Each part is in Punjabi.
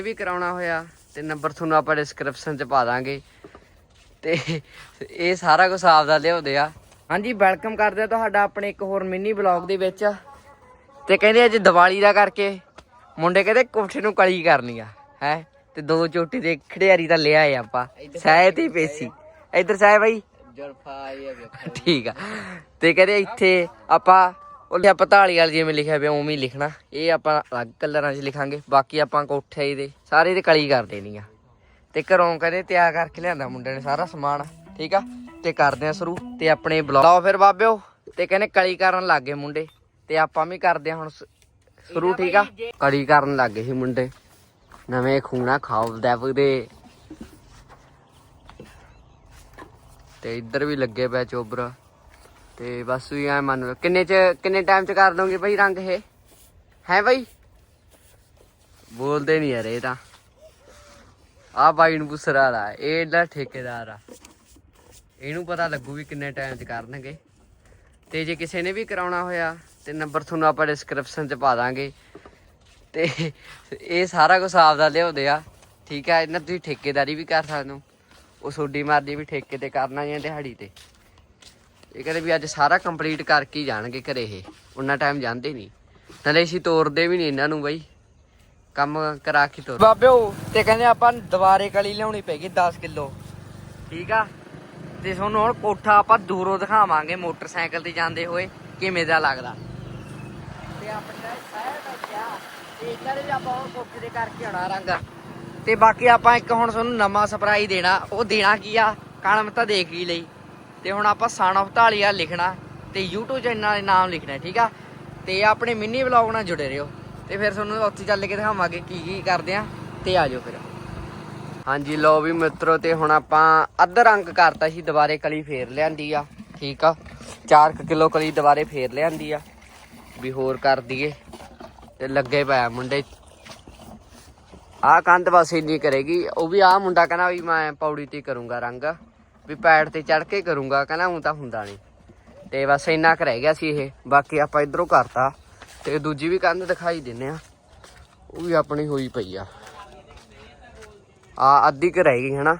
ਇਹ ਵੀ ਕਰਾਉਣਾ ਹੋਇਆ ਤੇ ਨੰਬਰ ਤੁਹਾਨੂੰ ਆਪਾਂ ਡਿਸਕ੍ਰਿਪਸ਼ਨ 'ਚ ਪਾ ਦਾਂਗੇ। ਤੇ ਇਹ ਸਾਰਾ ਕੁਝ ਆਪਦਾ ਲਿਆਉਂਦੇ ਆ। ਹਾਂਜੀ ਵੈਲਕਮ ਕਰਦੇ ਆ ਤੁਹਾਡਾ ਆਪਣੇ ਇੱਕ ਹੋਰ ਮਿੰਨੀ ਬਲੌਗ ਦੇ ਵਿੱਚ। ਤੇ ਕਹਿੰਦੇ ਅੱਜ ਦੀਵਾਲੀ ਦਾ ਕਰਕੇ ਮੁੰਡੇ ਕਹਿੰਦੇ ਕੋਠੇ ਨੂੰ ਕਲੀ ਕਰਨੀ ਆ ਹੈ? ਤੇ ਦੋ ਚੋਟੀ ਦੇ ਖੜਿਆਰੀ ਤਾਂ ਲਿਆ ਆ ਆਪਾਂ ਸਾਇ ਤੇ ਪੇਸੀ। ਇੱਧਰ ਸਾਇ ਬਾਈ। ਠੀਕ ਆ। ਤੇ ਕਹਿੰਦੇ ਇੱਥੇ ਆਪਾਂ ਉਹਦੇ ਆਪਾਂ ਢਾਲੀ ਵਾਲ ਜਿਵੇਂ ਲਿਖਿਆ ਪਿਆ ਉਵੇਂ ਹੀ ਲਿਖਣਾ। ਇਹ ਆਪਾਂ ਅਲੱਗ ਕਲਰਾਂ 'ਚ ਲਿਖਾਂਗੇ ਬਾਕੀ ਆਪਾਂ ਕੋਠੇ ਦੇ ਸਾਰੇ ਦੇ ਕਲੀ ਕਰ ਦੇਣੀ ਆ। ਤੇ ਘਰੋਂ ਕਹਿੰਦੇ ਤਿਆਰ ਕਰਕੇ ਲਿਆਂਦਾ ਮੁੰਡੇ ਨੇ ਸਾਰਾ ਸਮਾਨ ਠੀਕ ਆ? ਤੇ ਕਰਦੇ ਆ ਸ਼ੁਰੂ ਤੇ ਆਪਣੇ ਬਲੌਗ ਲਾਓ ਫਿਰ ਬਾਬਿਓ ਤੇ ਕਹਿੰਦੇ ਕਲੀ ਕਰਨ ਲੱਗ ਗਏ ਮੁੰਡੇ ਤੇ ਆਪਾਂ ਵੀ ਕਰਦੇ ਆ ਹੁਣ ਸ਼ੁਰੂ ਠੀਕ ਆ ਕਲੀ ਕਰਨ ਲੱਗ ਗਏ ਸੀ ਮੁੰਡੇ। ਨਵੇਂ ਖੂਣਾ ਖਾਓ ਦੇ। ਤੇ ਇੱਧਰ ਵੀ ਲੱਗੇ ਪਿਆ ਚੋਬਰਾ। ਤੇ ਬਸ ਵੀ ਐ ਮੰਨ ਲਓ ਕਿੰਨੇ ਚ, ਕਿੰਨੇ ਟਾਈਮ ਚ ਕਰ ਦੋਗੇ ਬਈ ਰੰਗ ਇਹ? ਹੈ ਬਈ? ਬੋਲਦੇ ਨਹੀਂ ਯਾਰ ਇਹ ਤਾਂ। ਆ ਬਾਈ ਨੂੰ ਪੁੱਛਰਾ ਦਾ ਇਹ ਇਹਦਾ ਠੇਕੇਦਾਰ ਆ। ਇਹਨੂੰ ਪਤਾ ਲੱਗੂ ਵੀ ਕਿੰਨੇ ਟਾਈਮ ਚ ਕਰਨਗੇ। ਤੇ ਜੇ ਕਿਸੇ ਨੇ ਵੀ ਕਰਾਉਣਾ ਹੋਇਆ, ਤੇ ਨੰਬਰ ਤੁਹਾਨੂੰ ਆਪਾਂ ਡਿਸਕ੍ਰਿਪਸ਼ਨ ਚ ਪਾ ਦਾਂਗੇ। ਤੇ ਇਹ ਸਾਰਾ ਕੁਝ ਆਪਦਾ ਲਿਆਉਂਦੇ ਆ। ਠੀਕ ਆ, ਇਹਨਾਂ ਤੁਸੀਂ ਠੇਕੇਦਾਰੀ ਵੀ ਕਰ ਸਕਦੇ ਹੋ। ਉਹ ਸੋਡੀ ਮਰਜ਼ੀ ਵੀ ਠੇਕੇ ਤੇ ਕਰਨਾ ਜਾਂ ਦਿਹਾੜੀ ਤੇ। ਇਹ ਕਹਿੰਦੇ ਵੀ ਅੱਜ ਸਾਰਾ ਕੰਪਲੀਟ ਕਰਕੇ ਹੀ ਜਾਣਗੇ ਘਰੇ ਇਹ। ਉਹਨਾਂ ਟਾਈਮ ਜਾਂਦੇ ਨਹੀਂ। ਨਾਲੇ ਅਸੀਂ ਤੋਰਦੇ ਵੀ ਨਹੀਂ ਇਹਨਾਂ ਨੂੰ ਬਈ। ਕੰਮ ਕਰਾ ਕੇ ਤੋਰ ਬਾਬਿਓ, ਤੇ ਕਹਿੰਦੇ ਆਪਾਂ ਦੁਬਾਰੇ ਕਲੀ ਲਿਆਉਣੀ ਪੈਗੀ 10 ਕਿਲੋ। ਠੀਕ ਆ? ਤੇ ਤੁਹਾਨੂੰ ਹੁਣ ਕੋਠਾ ਆਪਾਂ ਦੂਰੋਂ ਦਿਖਾਵਾਂਗੇ ਮੋਟਰਸਾਈਕਲ ਤੇ ਜਾਂਦੇ ਹੋਏ ਕਿਵੇਂ ਦਾ ਲੱਗਦਾ। ਤੇ ਆਪਣਾ ਸਾਇਆ ਬੈਠਿਆ ਤੇ ਇੱਧਰ ਵੀ ਆਪਾਂ ਹੁਣ ਕੋਠੇ ਦੇ ਕਰਕੇ ਆਉਣਾ ਰੰਗ। ਤੇ ਬਾਕੀ ਆਪਾਂ ਇੱਕ ਹੁਣ ਤੁਹਾਨੂੰ ਨਵਾਂ ਸਰਪ੍ਰਾਈਜ਼ ਦੇਣਾ। ਉਹ ਦੇਣਾ ਕੀ ਆ? ਕਲਮ ਤਾਂ ਦੇਖ ਹੀ ਲਈ। ਤੇ ਹੁਣ ਆਪਾਂ ਸਨ ਆਫ ਢਾਲੀਆ ਲਿਖਣਾ ਤੇ YouTube ਚੈਨਲ ਦੇ ਨਾਮ ਲਿਖਣਾ, ਠੀਕ ਆ? ਤੇ ਆਪਣੇ ਮਿੰਨੀ ਵਲੌਗ ਨਾਲ ਜੁੜੇ ਰਹੋ। ਤੇ ਫਿਰ ਤੁਹਾਨੂੰ ਉੱਥੇ ਚੱਲ ਕੇ ਦਿਖਾਵਾਂਗੇ ਕੀ ਕੀ ਕਰਦੇ ਆ, ਤੇ ਆ ਜਾਓ ਫਿਰ। ਹਾਂਜੀ ਲੋ ਵੀ ਮਿੱਤਰੋ, ਤੇ ਹੁਣ ਆਪਾਂ ਅੱਧਾ ਰੰਗ ਕਰਤਾ ਸੀ, ਦੁਬਾਰੇ ਕਲੀ ਫੇਰ ਲਿਆਂਦੀ ਆ, ਠੀਕ ਆ? 4 ਕਿਲੋ ਕਲੀ ਦੁਬਾਰੇ ਫੇਰ ਲਿਆਂਦੀ ਆ, ਵੀ ਹੋਰ ਕਰ ਦਈਏ। ਤੇ ਲੱਗੇ ਪਿਆ ਮੁੰਡੇ। ਆ ਕੰਧ ਬਸ ਇੰਨੀ ਕਰੇਗੀ ਉਹ ਵੀ ਆ ਮੁੰਡਾ ਕਹਿੰਦਾ ਵੀ ਮੈਂ ਪੌੜੀ ਤੇ ਕਰੂੰਗਾ ਰੰਗ। ਵੀ ਪੈੜ ਤੇ ਚੜ ਕੇ ਕਰੂੰਗਾ, ਕਹਿੰਦਾ ਹੁਣ ਤਾਂ ਹੁੰਦਾ ਨਹੀਂ ਤੇ ਬਸ ਇੰਨਾ ਕੁ ਰਹਿ ਗਿਆ ਸੀ ਇਹ, ਬਾਕੀ ਆਪਾਂ ਇਧਰੋਂ ਕਰਤਾ। ਤੇ ਦੂਜੀ ਵੀ ਕੰਧ ਦਿਖਾਈ ਦਿੰਨੇ ਆ। ਉਹ ਵੀ ਆਪਣੀ ਹੋਈ ਪਈ ਆ। ਆ ਅੱਧੀ ਕੁ ਰਹਿ ਗਈ, ਹਨਾ?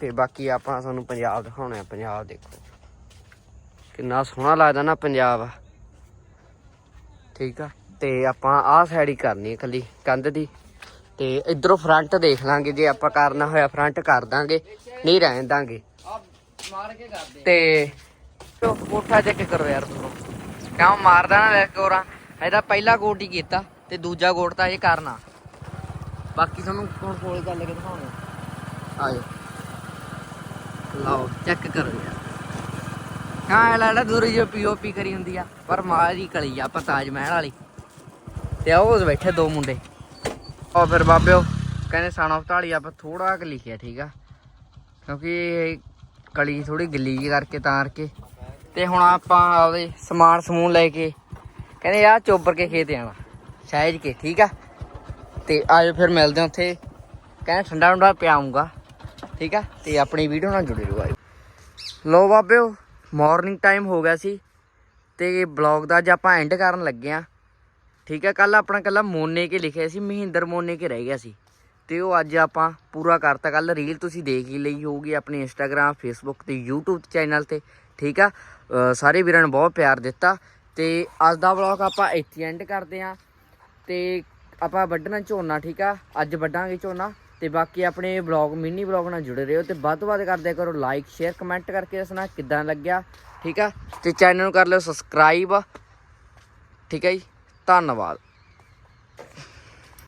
ਤੇ ਬਾਕੀ ਆਪਾਂ ਸਾਨੂੰ ਪੰਜਾਬ ਦਿਖਾਉਣੇ ਆ। ਪੰਜਾਬ ਦੇਖੋ। ਕਿੰਨਾ ਸੋਹਣਾ ਲੱਗਦਾ ਨਾ ਪੰਜਾਬ। ਠੀਕ ਆ? ਤੇ ਆਪਾਂ ਆਹ ਸਾਈਡ ਹੀ ਕਰਨੀ ਹੈ ਕੱਲੀ ਕੰਧ ਦੀ। ਤੇ ਇਧਰੋਂ ਫਰੰਟ ਦੇਖ ਲਾਂਗੇ। ਜੇ ਆਪਾਂ ਕਰਨਾ ਹੋਇਆ ਫਰੰਟ ਕਰ ਦਾਂਗੇ। ਨਹੀਂ ਰਹਿਣ ਦਾਂਗੇ। ਮਾਰ ਕੇ ਕਰਦੇ ਤੇ ਕੋਠਾ ਚੈੱਕ ਕਰੋ ਯਾਰ ਤੁਸੀਂ। ਕਿਉਂ ਮਾਰਦਾ ਨਾ ਵੇਖ ਕੋਰਾ ਇਹਦਾ ਪਹਿਲਾ ਕੋਟ ਹੀ ਕੀਤਾ ਤੇ ਦੂਜਾ ਕੋਟ ਤਾਂ ਇਹ ਕਰਨਾ ਬਾਕੀ ਤੁਹਾਨੂੰ ਹੁਣ ਕੋਲ ਗੱਲ ਕੇ ਦਿਖਾਉਣਾ ਆਜੋ। ਲਾਓ, ਚੈੱਕ ਕਰੋ ਯਾਰ। ਹਾਂ ਲੜਾ ਦੂਰੀ ਜੋ ਪੀਓਪੀ ਕਰੀ ਹੁੰਦੀ ਆ। ਪਰ ਮਾਰੀ ਕਲੀ ਆ, ਆਪਾਂ ਤਾਜ ਮਹਿਲ ਵਾਲੀ। ਤੇ ਉਹ ਬੈਠੇ ਦੋ ਮੁੰਡੇ। ਉਹ ਫਿਰ ਬਾਬਿਓ, ਕਹਿੰਦੇ ਸਨ ਆਫ ਆਪਾਂ ਥੋੜਾ ਕੁ ਲਿਖਿਆ, ਠੀਕ ਆ। ਕਿਉਂਕਿ ਇਹ ਕਲੀ ਥੋੜੀ ਗਿੱਲੀ ਜਿਹੀ ਕਰਕੇ ਤਾਰ ਕੇ ਤੇ ਹੁਣ ਆਪਾਂ ਆਪਦੇ ਸਮਾਨ ਸਮੂਨ ਲੈ ਕੇ ਕਹਿੰਦੇ ਆ ਚੋਬਰ ਕੇ ਖੇਤ ਆਣਾ ਸਹਿਜ ਕੇ, ਠੀਕ ਆ? ਤੇ ਆਜੋ ਫਿਰ ਮਿਲਦੇ ਹਾਂ ਉੱਥੇ, ਕਹਿੰਦੇ ਠੰਡਾ ਠੰਡਾ ਪਿਆਉਂਗਾ ਠੀਕ ਆ? ਤੇ ਆਪਣੀ ਵੀਡੀਓ ਨਾਲ ਜੁੜੇ ਰਹੋ ਆਜੋ। ਲੋ ਬਾਬਿਓ ਮਾਰਨਿੰਗ ਟਾਈਮ ਹੋ ਗਿਆ ਸੀ ਤੇ ਬਲੌਗ ਦਾ ਅੱਜ ਆਪਾਂ ਐਂਡ ਕਰਨ ਲੱਗੇ ਆ ਠੀਕ ਆ? ਕੱਲ ਆਪਣਾ ਕੱਲਾ ਮੋਨੇ ਕੇ ਲਿਖਿਆ ਸੀ, ਮਹਿੰਦਰ ਮੋਨੇ ਕੇ ਰਹਿ ਗਿਆ ਸੀ। ਤੇ ਉਹ ਅੱਜ ਆਪਾਂ ਪੂਰਾ ਕਰਤਾ ਕੱਲ ਰੀਲ ਤੁਸੀਂ ਦੇਖ ਹੀ ਲਈ ਹੋਊਗੀ ਆਪਣੇ ਇੰਸਟਾਗ੍ਰam ਫੇਸਬੁੱਕ ਤੇ YouTube ਚੈਨਲ ਤੇ, ਠੀਕ ਆ? ਸਾਰੇ ਵੀਰਾਂ ਨੂੰ ਬਹੁਤ ਪਿਆਰ ਦਿੱਤਾ ਤੇ ਅੱਜ ਦਾ ਵਲੌਗ ਆਪਾਂ ਇੱਥੇ ਐਂਡ ਕਰਦੇ ਆ ਤੇ ਆਪਾਂ ਵੱਢਣਾ ਝੋਨਾ, ਠੀਕ ਆ? ਅੱਜ ਵੱਢਾਂਗੇ ਝੋਨਾ ਤੇ ਬਾਕੀ ਆਪਣੇ ਵਲੌਗ ਮਿੰਨੀ ਵਲੌਗ ਨਾਲ ਜੁੜੇ ਰਹੋ ਤੇ ਵੱਧ ਤੋਂ ਵੱਧ ਕਰਦੇ ਕਰੋ ਲਾਈਕ ਸ਼ੇਅਰ ਕਮੈਂਟ ਕਰਕੇ ਦੱਸਣਾ ਕਿੱਦਾਂ ਲੱਗਿਆ, ਠੀਕ ਆ? ਤੇ ਚੈਨਲ ਨੂੰ ਕਰ ਲਿਓ ਸਬਸਕ੍ਰਾਈਬ ਠੀਕ ਹੈ ਜੀ? ਧੰਨਵਾਦ।